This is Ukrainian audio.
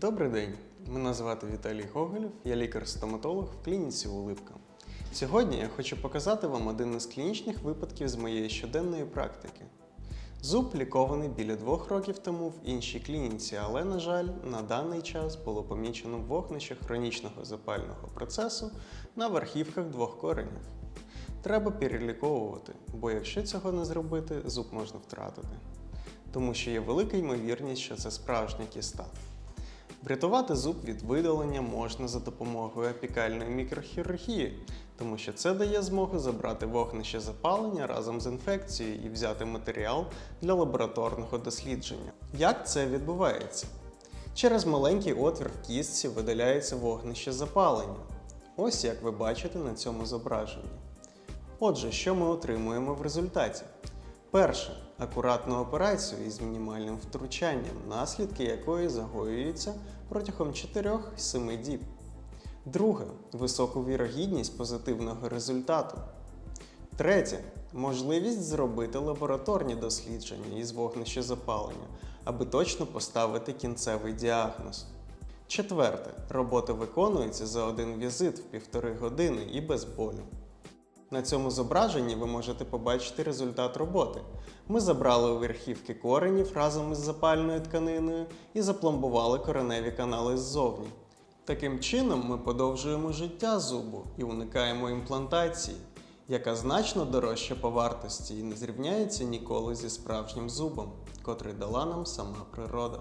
Добрий день! Мене звати Віталій Гоголєв, я лікар-стоматолог в клініці Улипка. Сьогодні я хочу показати вам один із клінічних випадків з моєї щоденної практики. Зуб лікований біля двох років тому в іншій клініці, але, на жаль, на даний час було помічено вогнище хронічного запального процесу на верхівках двох коренів. Треба переліковувати, бо якщо цього не зробити, зуб можна втратити. Тому що є велика ймовірність, що це справжня кіста. Врятувати зуб від видалення можна за допомогою апікальної мікрохірургії, тому що це дає змогу забрати вогнище запалення разом з інфекцією і взяти матеріал для лабораторного дослідження. Як це відбувається? Через маленький отвір в кістці видаляється вогнище запалення. Ось як ви бачите на цьому зображенні. Отже, що ми отримуємо в результаті? Перше акуратну операцію із мінімальним втручанням, наслідки якої загоюються протягом 4-7 діб. Друге високу вірогідність позитивного результату. Третє можливість зробити лабораторні дослідження із вогнищезапалення, аби точно поставити кінцевий діагноз. Четверте робота виконується за один візит в півтори години і без болю. На цьому зображенні ви можете побачити результат роботи. Ми забрали у верхівки коренів разом із запальною тканиною і запломбували кореневі канали ззовні. Таким чином ми подовжуємо життя зубу і уникаємо імплантації, яка значно дорожча по вартості і не зрівняється ніколи зі справжнім зубом, котрий дала нам сама природа.